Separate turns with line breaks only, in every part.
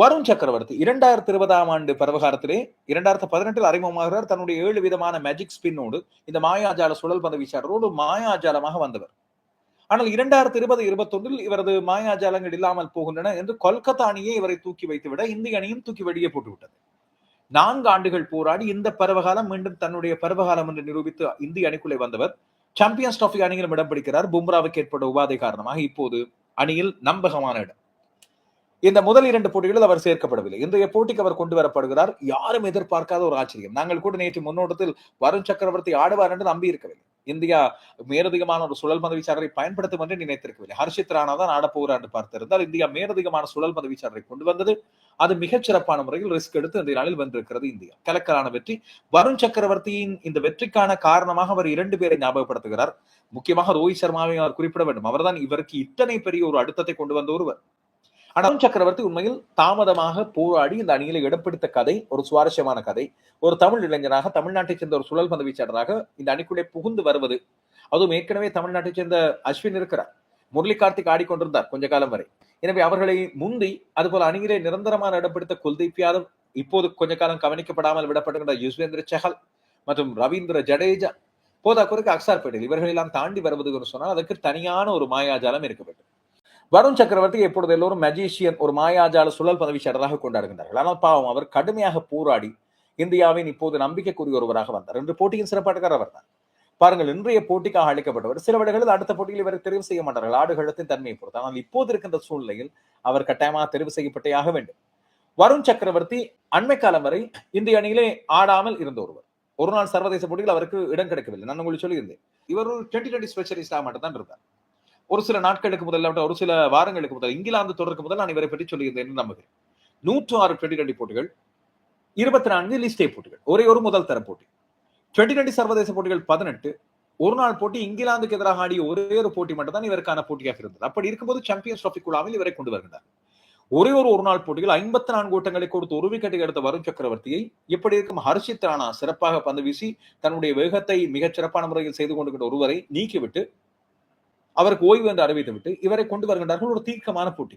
வருண் சக்கரவர்த்தி இரண்டாயிரத்தி இருபதாம் ஆண்டு பரவகாரத்திலே இரண்டாயிரத்தி பதினெட்டில் அறிமுகமாகிறார். தன்னுடைய ஏழு விதமான மேஜிக் ஸ்பின்னோடு இந்த மாயாஜால சுழல் பந்து வீச்சாளரோடு மாயாஜாலமாக வந்தவர். ஆனால் இரண்டாயிரத்தி இருபது இருபத்தொன்றில் இவரது மாயாஜாலங்கள் இல்லாமல் போகின்றன என்று கொல்கத்தா அணியை இவரை தூக்கி வைத்துவிட இந்திய அணியும் தூக்கி வெளியே போட்டுவிட்டது. நான்கு ஆண்டுகள் போராடி இந்த பருவகாலம் மீண்டும் தன்னுடைய பருவகாலம் என்று நிரூபித்து இந்திய அணிக்குள்ளே வந்தவர். சாம்பியன்ஸ் டிராஃபி அணியிலும் இடம் பிடிக்கிறார். பும்ராவுக்கு ஏற்பட்ட உபாதை காரணமாக இப்போது அணியில் நம்பகமான இடம். இந்த முதல் இரண்டு போட்டிகளில் அவர் சேர்க்கப்படவில்லை. இன்றைய போட்டிக்கு அவர் கொண்டு வரப்படுகிறார். யாரும் எதிர்பார்க்காத ஒரு ஆச்சரியம். நாங்கள் கூட நேற்று முன்னோட்டத்தில் வருண் சக்கரவர்த்தி ஆடுவார் என்று நம்பி இருக்கவில்லை. இந்தியா மேலதிகமான ஒரு சுழல் பந்து வீச்சாளரை பயன்படுத்தும் என்று நினைத்திருக்கவில்லை. ஹர்ஷித் ராணா தான் ஆடப்போகிறார் என்று பார்த்திருந்தால் இந்தியா மேலதிகமான சுழல் பந்து வீச்சாளரை கொண்டு வந்தது. அது மிகச் சிறப்பான முறையில் ரிஸ்க் எடுத்து இந்த நாளில் வென்றிருக்கிறது இந்தியா. கலக்கலான வெற்றி. வருண் சக்கரவர்த்தியின் இந்த வெற்றிக்கான காரணமாக அவர் இரண்டு பேரை ஞாபகப்படுத்துகிறார். முக்கியமாக ரோஹித் சர்மாவை அவர் குறிப்பிட வேண்டும். அவர்தான் இவருக்கு இத்தனை பெரிய ஒரு அழுத்தத்தை கொண்டு வந்த ஒருவர். ஆனால் சக்கரவர்த்தி உண்மையில் தாமதமாக போராடி இந்த அணியில இடம்பிடித்த கதை ஒரு சுவாரஸ்யமான கதை. ஒரு தமிழ் இளைஞராக தமிழ்நாட்டைச் சேர்ந்த ஒரு சுழல் பந்து வீச்சாளராக இந்த அணிக்குள்ளே புகுந்து வருவது. அதுவும் ஏற்கனவே தமிழ்நாட்டைச் சேர்ந்த அஸ்வின் இருக்கிறார். முரளி கார்த்திக் ஆடிக்கொண்டிருந்தார் கொஞ்ச காலம் வரை. எனவே அவர்களை முந்தி அதுபோல அணியிலே நிரந்தரமான இடப்பிடித்த குல்தீப் யாதவ் இப்போது கொஞ்ச காலம் கவனிக்கப்படாமல் விடப்படுகின்ற யுஸ்வேந்திர சஹல் மற்றும் ரவீந்திர ஜடேஜா போதா குறைக்கு அக்சார் பட்டேல் இவர்களெல்லாம் தாண்டி வருவது சொன்னால் அதற்கு தனியான ஒரு மாயாஜாலம் இருக்க வேண்டும். வருண் சக்கரவர்த்தி எப்பொழுது எல்லோரும் மெஜிஷியன் ஒரு மாயாஜால சுழல் பதவிச்சாளராக கொண்டாடுகின்றார்கள். ஆனால் பாவம் அவர் கடுமையாக போராடி இந்தியாவின் இப்போது நம்பிக்கைக்குரிய ஒருவராக வந்தார். இன்று போட்டியின் சிறப்பாட்டுக்கார் அவர் தான். பாருங்கள் இன்றைய போட்டிக்காக அழைக்கப்பட்டவர். சில வேளைகளில் அடுத்த போட்டியில் இவரை தெரிவு செய்ய மாட்டார்கள். ஆடுகளத்தின் தன்மையை பொறுத்து. ஆனால் இப்போது இருக்கின்ற சூழ்நிலையில் அவர் கட்டாயமாக தெரிவு செய்யப்பட்டே ஆக வேண்டும். வருண் சக்கரவர்த்தி அண்மை காலம் வரை இந்திய அணியிலே ஆடாமல் இருந்த ஒருவர். ஒரு நாள் சர்வதேச போட்டியில் அவருக்கு இடம் கிடைக்கவில்லை. நான் உங்களுக்கு சொல்லியிருந்தேன். இவர் ஒரு டுவெண்ட்டி டுவெண்ட்டி ஸ்பெஷலிஸ்டாக மட்டும் தான் இருந்தார். ஒரு சில நாட்களுக்கு முதல்ல ஒரு சில வாரங்களுக்கு முதல் இங்கிலாந்து தொடருக்கு முதல் நான் இவரை பற்றி சொல்லியிருந்தேன் என்று நம்புகிறேன். நூற்று ஆறு டுவெண்ட்டி போட்டிகள் இருபத்தி நான்கு லிஸ்டே போட்டிகள் ஒரே ஒரு முதல் தர போட்டி. டுவெண்ட்டி டுவெண்ட்டி சர்வதேச போட்டிகள் பதினெட்டு ஒரு நாள் போட்டி இங்கிலாந்துக்கு எதிராக ஆடிய ஒரே ஒரு போட்டி மட்டும் தான் இவருக்கான போட்டியாக இருந்தது. அப்படி இருக்கும்போது சாம்பியன்ஸ் டிராபி குழாவில் இவரை கொண்டு வருகிறார். ஒரே ஒரு ஒரு நாள் போட்டிகள் ஐம்பத்தி நான்கு ஓட்டங்களை கொடுத்து ஒரு விக்கெட்டை எடுத்த வருண் சக்கரவர்த்தியை இப்படி இருக்கும்? ஹர்ஷித் ராணா சிறப்பாக பந்து வீசி தன்னுடைய வேகத்தை மிகச் சிறப்பான முறையில் செய்து கொண்டிருக்கிற ஒருவரை நீக்கிவிட்டு அவருக்கு ஓய்வு என்று அறிவித்து விட்டு இவரை கொண்டு வருகின்றார்கள் ஒரு தீர்க்கமான போட்டி.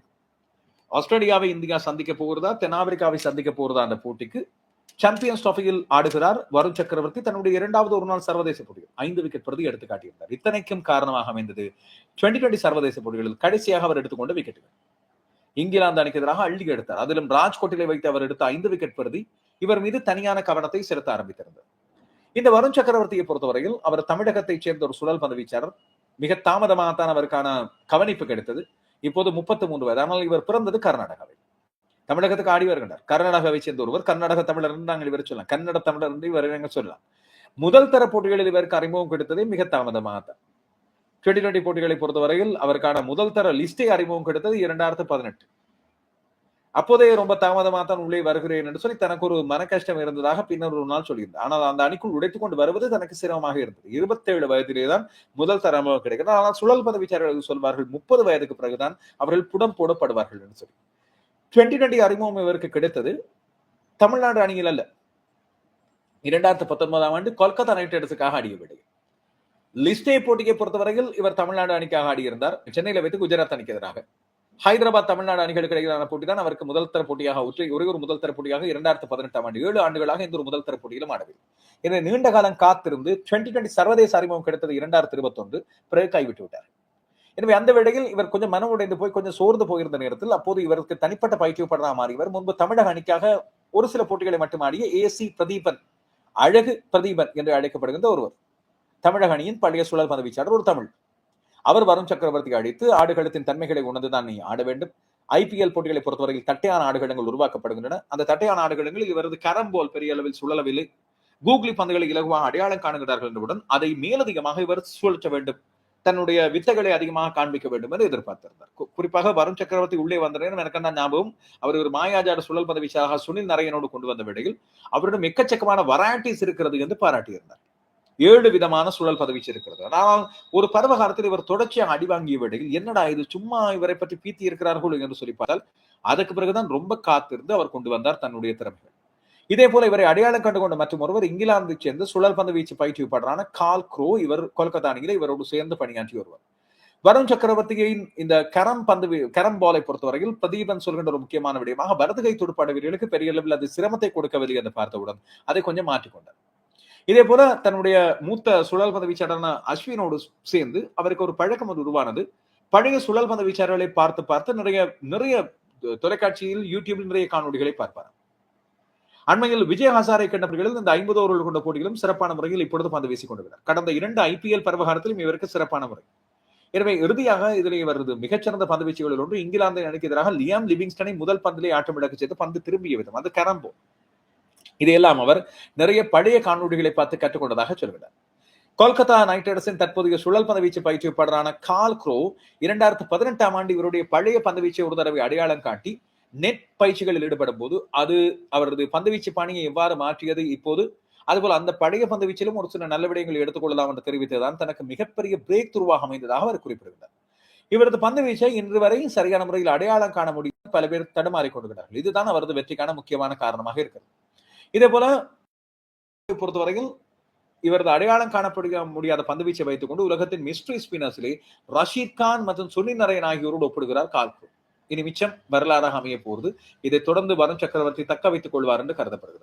ஆஸ்திரேலியாவை இந்தியா சந்திக்க போகிறதா? தென்னாப்பிரிக்காவை சந்திக்க போகிறதா? அந்த போட்டிக்கு சாம்பியன்ஸ் டிராஃபியில் ஆடுகிறார் வருண் சக்கரவர்த்தி. தன்னுடைய இரண்டாவது ஒரு நாள் சர்வதேச போட்டிகள் ஐந்து விக்கெட் பிரதி எடுத்து காட்டியிருந்தார். இத்தனைக்கும் காரணமாக அமைந்தது டுவெண்டி டுவெண்டி சர்வதேச போட்டிகளில் கடைசியாக அவர் எடுத்துக்கொண்ட விக்கெட்டுகள் இங்கிலாந்து அணிக்கு எதிராக அள்ளி எடுத்தார். அதிலும் ராஜ்கோட்டிலே வைத்து அவர் எடுத்த ஐந்து விக்கெட் பிரதி இவர் மீது தனியான கவனத்தை செலுத்த ஆரம்பித்திருந்தார். இந்த வருண் சக்கரவர்த்தியை பொறுத்தவரையில் அவர் தமிழகத்தைச் சேர்ந்த ஒரு சுழல் பந்து வீச்சாளர். மிக தாமதமாகத்தான் அவருக்கான கவனிப்பு கிடைத்தது. இப்போது முப்பத்தி மூன்று வயது. ஆனால் இவர் பிறந்தது கர்நாடகாவில். தமிழகத்துக்கு ஆடி வருகின்றார். கர்நாடகாவை சேர்ந்த ஒருவர் கர்நாடக தமிழர் என்று நாங்கள் இவர் சொல்லலாம். கன்னட தமிழர் என்று இவர் நாங்கள் சொல்லலாம். முதல் தர போட்டிகளில் இவருக்கு அறிமுகம் கிடைத்ததே மிக தாமதமாகத்தான். டுவெண்டி டுவெண்டி போட்டிகளை பொறுத்தவரையில் அவருக்கான முதல் தர லிஸ்டை அறிமுகம் கிடைத்தது இரண்டாயிரத்து பதினெட்டு. அப்போதே ரொம்ப தாமதமாக தான் உள்ளே வருகிறேன் என்று சொல்லி தனக்கு ஒரு மன கஷ்டம் இருந்ததாக பின்னர் ஒரு நாள் சொல்லியிருந்தார். ஆனால் அந்த அணிக்குள் உடைத்துக் கொண்டு வருவது தனக்கு சிரமமாக இருந்தது. இருபத்தேழு வயதிலே தான் முதல் தரமாக கிடைக்கிறது. ஆனால் சுழல் பத சொல்வார்கள் முப்பது வயதுக்கு பிறகுதான் அவர்கள் புடம் போடப்படுவார்கள் என்று சொல்லி. டுவெண்ட்டி டுவெண்ட்டி அறிமுகம் இவருக்கு கிடைத்தது. தமிழ்நாடு அணியில் அல்ல. இரண்டாயிரத்தி பத்தொன்பதாம் ஆண்டு கொல்கத்தா நைட் ரைடர்ஸுக்காக ஆடிய விடை. லிஸ்டே போட்டியை பொறுத்தவரையில் இவர் தமிழ்நாடு அணிக்காக ஆடியிருந்தார். சென்னையில வைத்து குஜராத் அணிக்கு எதிராக. ஹைதராபாத் தமிழ்நாடு அணிகளுக்கு இடையிலான போட்டி தான் அவருக்கு முதல் தர போட்டியாக ஒற்றை ஒரே ஒரு முதல் தர போட்டியாக இரண்டாயிரத்தி பதினெட்டாம் ஆண்டு ஏழு ஆண்டுகளாக இந்த ஒரு முதல் தர போட்டியிலும் ஆடவில்லை. எனவே நீண்ட காலம் காத்திருந்து டுவெண்டி டுவெண்டி சர்வதேச அறிமுகம் கிடைத்தது இரண்டாயிரத்தி இருபத்தொன்று பிறகு கைவிட்டு விட்டார். எனவே அந்த வேளையில் இவர் கொஞ்சம் மனம் உடைந்து போய் கொஞ்சம் சோர்ந்து போயிருந்த நேரத்தில் அப்போது இவருக்கு தனிப்பட்ட பயிற்சியப்படலாம் மாறியவர் முன்பு தமிழக அணிக்காக ஒரு சில போட்டிகளை மட்டும் ஆடிய ஏசி பிரதீபன் அழகு பிரதீபன் என்று அழைக்கப்படுகின்ற ஒருவர். தமிழக அணியின் பழைய சுழல் பதவிச்சாளர் ஒரு தமிழ். அவர் வருண் சக்கரவர்த்தி அழித்து ஆடுகளத்தின் தன்மைகளை உணர்ந்துதான் நீ ஆட வேண்டும். ஐபிஎல் போட்டிகளை பொறுத்தவரையில் தட்டையான ஆடுகளங்கள் உருவாக்கப்படுகின்றன. அந்த தட்டையான ஆடுகளங்களில் இவரது கரம்போல் பெரிய அளவில் சுழலவில்லை. கூகுளி பந்துகளை இலகுவாக அடையாளம் காணுகிறார்கள் என்றவுடன் அதை மேலதிகமாக இவர் சுழற்ற வேண்டும். தன்னுடைய வித்தைகளை அதிகமாக காண்பிக்க வேண்டும் என்று எதிர்பார்த்திருந்தார். குறிப்பாக வருண் சக்கரவர்த்தி உள்ளே வந்தேன் எனக்கு தான் ஞாபகம். அவர் ஒரு மாயாஜாட சுழல் பதவிச்சாக சுனில் நரையனோடு கொண்டு வந்த வேளையில் அவரிடம் எக்கச்சக்கமான வராட்டிஸ் இருக்கிறது என்று பாராட்டியிருந்தார். ஏழு விதமான சுழல் பதவிச்சு இருக்கிறது ஆனால் ஒரு பருவகாலத்தில் இவர் தொடர்ச்சியாக அடி வாங்கிய வேடையில் என்னடா இது சும்மா இவரை பற்றி பீத்தி இருக்கிறார்கள் என்று சொல்லி பார்த்தால் அதுக்கு பிறகுதான் ரொம்ப காத்திருந்து அவர் கொண்டு வந்தார் தன்னுடைய திறமைகள். இதே போல இவரை அடையாளம் கண்டு கொண்ட மற்றும் ஒருவர் இங்கிலாந்து சேர்ந்து சுழல் பந்து வீச்சு பயிற்சிப்படுறான கால் குரோ இவர் கொல்கத்தா அணியில் இவரோடு சேர்ந்து பணியாற்றி வருவார். வருண் சக்கரவர்த்தியின் இந்த கரம் பந்து கரம் பாலை பொறுத்தவரையில் பிரதீபன் சொல்கின்ற ஒரு முக்கியமான விடயமாக வலதுகை துடுப்பாட வீரர்களுக்கு பெரிய அளவில் அது சிரமத்தை கொடுக்கவில்லை என்று பார்த்தவுடன் அதை கொஞ்சம் மாற்றிக்கொண்டார். இதே போல தன்னுடைய மூத்த சுழல் பதவிச்சாரான அஸ்வினோடு சேர்ந்து அவருக்கு ஒரு பழக்கம் அது உருவானது. பழைய சுழல் பதவிச்சாரர்களை வீச்சாளர்களை பார்த்து பார்த்து நிறைய நிறைய தொலைக்காட்சியில் யூடியூபில் நிறைய காணொளிகளை பார்ப்பார். அண்மையில் விஜய் ஹசாரை கண்டவர்களில் இந்த ஐம்பது ஓவர்கள் கொண்ட போட்டிகளும் சிறப்பான முறையில் இப்பொழுது பந்து வீசிக் கொண்டிருக்கிறார் கடந்த இரண்டு ஐபிஎல் பருவகாலத்திலும் இவருக்கு சிறப்பான முறை. எனவே இறுதியாக இதில் இவரது மிகச்சிறந்த பந்து வீச்சுகளில் ஒன்று இங்கிலாந்து அணிக்கு எதிராக லியாம் லிவிங்ஸ்டனை முதல் பந்திலே ஆட்டமிழக்கு செய்து பந்து திரும்பிய விதம். அது கரம்போ. இதையெல்லாம் அவர் நிறைய பழைய காணொளிகளை பார்த்து கற்றுக்கொண்டதாக சொல்கிறார். கொல்கத்தா நைட் ரைடர்ஸின் தற்போதைய சுழல் பந்துவீச்சு பயிற்சியாளரான கால் க்ரோ இரண்டாயிரத்து பதினெட்டாம் ஆண்டு இவருடைய பழைய பந்துவீச்சை ஒரு தடவை அடையாளம் காட்டி நெட் பயிற்சிகளில் ஈடுபடும் போது அது அவரது பந்துவீச்சு பாணியை எவ்வாறு மாற்றியது இப்போது அதுபோல் அந்த பழைய பந்துவீச்சிலும் ஒரு சில நல்ல விடயங்களை எடுத்துக்கொள்ளலாம் என்று தெரிவித்ததுதான் தனக்கு மிகப்பெரிய பிரேக் துருவாக அமைந்ததாக அவர் குறிப்பிடுகிறார். இவரது பந்து வீச்சை இன்று வரை சரியான முறையில் அடையாளம் காண முடியும் பல பேர் தடுமாறிக் கொண்டுகிறார்கள் இதுதான் அவரது வெற்றிக்கான முக்கியமான காரணமாக இருக்கிறது. இதே போல பொறுத்தவரையில் இவரது அடையாளம் காணப்பட முடியாத பந்துவீச்சை வைத்துக் கொண்டு உலகத்தின் மிஸ்ட்ரி ஸ்பின்னர்ஸிலே ரஷீத் கான் மற்றும் சுனில் நரேன் ஆகியோரோடு ஒப்பிடுகிறார் கால்பூர் இனி மிச்சம் வரலாறாக அமைய போகிறது. இதை தொடர்ந்து வருண் சக்கரவர்த்தி தக்க வைத்துக் கொள்வார் என்று கருதப்படுகிறது.